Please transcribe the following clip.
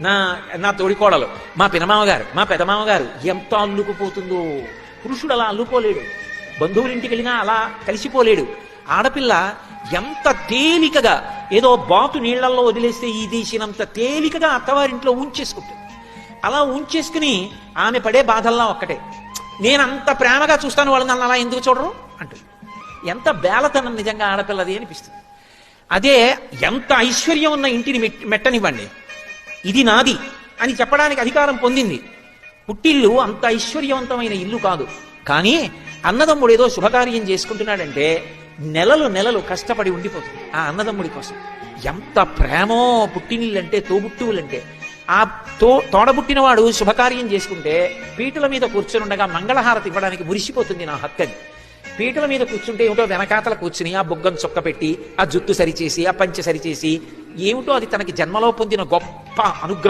నా నా తోడికోడలు మా పినమామగారు మా పెదమామగారు ఎంత అల్లుకుపోతుందో. పురుషుడు అలా అల్లుకోలేడు. బంధువులింటికి వెళ్ళినా అలా కలిసిపోలేడు. ఆడపిల్ల ఎంత తేలికగా ఏదో బాతు నీళ్ళల్లో వదిలేస్తే ఈ దేశినంత తేలికగా అత్తవారింట్లో ఉంచేసుకుంటుంది. అలా ఉంచేసుకుని ఆమె పడే బాధల్లా ఒక్కటే. నేను అంత ప్రేమగా చూస్తాను వాళ్ళు నన్ను అలా ఎందుకు చూడరు? అంటుంది. ఎంత బేలతనం నిజంగా ఆడపిల్లది అనిపిస్తుంది. అదే ఎంత ఐశ్వర్యం ఉన్న ఇంటిని మెట్- మెట్టనివ్వండి. ఇది నాది అని చెప్పడానికి అధికారం పొందింది. పుట్టిల్లు అంత ఐశ్వర్యవంతమైన ఇల్లు కాదు. కానీ అన్నదమ్ముడు ఏదో శుభకార్యం చేసుకుంటున్నాడంటే నెలలు నెలలు కష్టపడి ఉండిపోతుంది ఆ అన్నదమ్ముడి కోసం. ఎంత ప్రేమో పుట్టినిల్లంటే తోబుట్టువులంటే. ఆ తో తోడబుట్టినవాడు శుభకార్యం చేసుకుంటే పీటల మీద కూర్చునుండగా ఉండగా మంగళహారతి ఇవ్వడానికి మురిసిపోతుంది నా హక్కని పీటల మీద కూర్చుంటే ఏమిటో వెనకాతల కూర్చుని ఆ బుగ్గం చొక్క పెట్టి ఆ జుట్టు సరిచేసి ఆ పంచె సరిచేసి ఏమిటో అది తనకి జన్మలో పొందిన గొప్ప అనుగ్రహం.